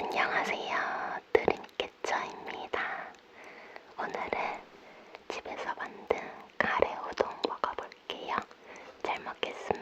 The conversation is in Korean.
안녕하세요. 드림캐쳐입니다. 오늘은 집에서 만든 가래 우동 먹어볼게요. 잘 먹겠습니다.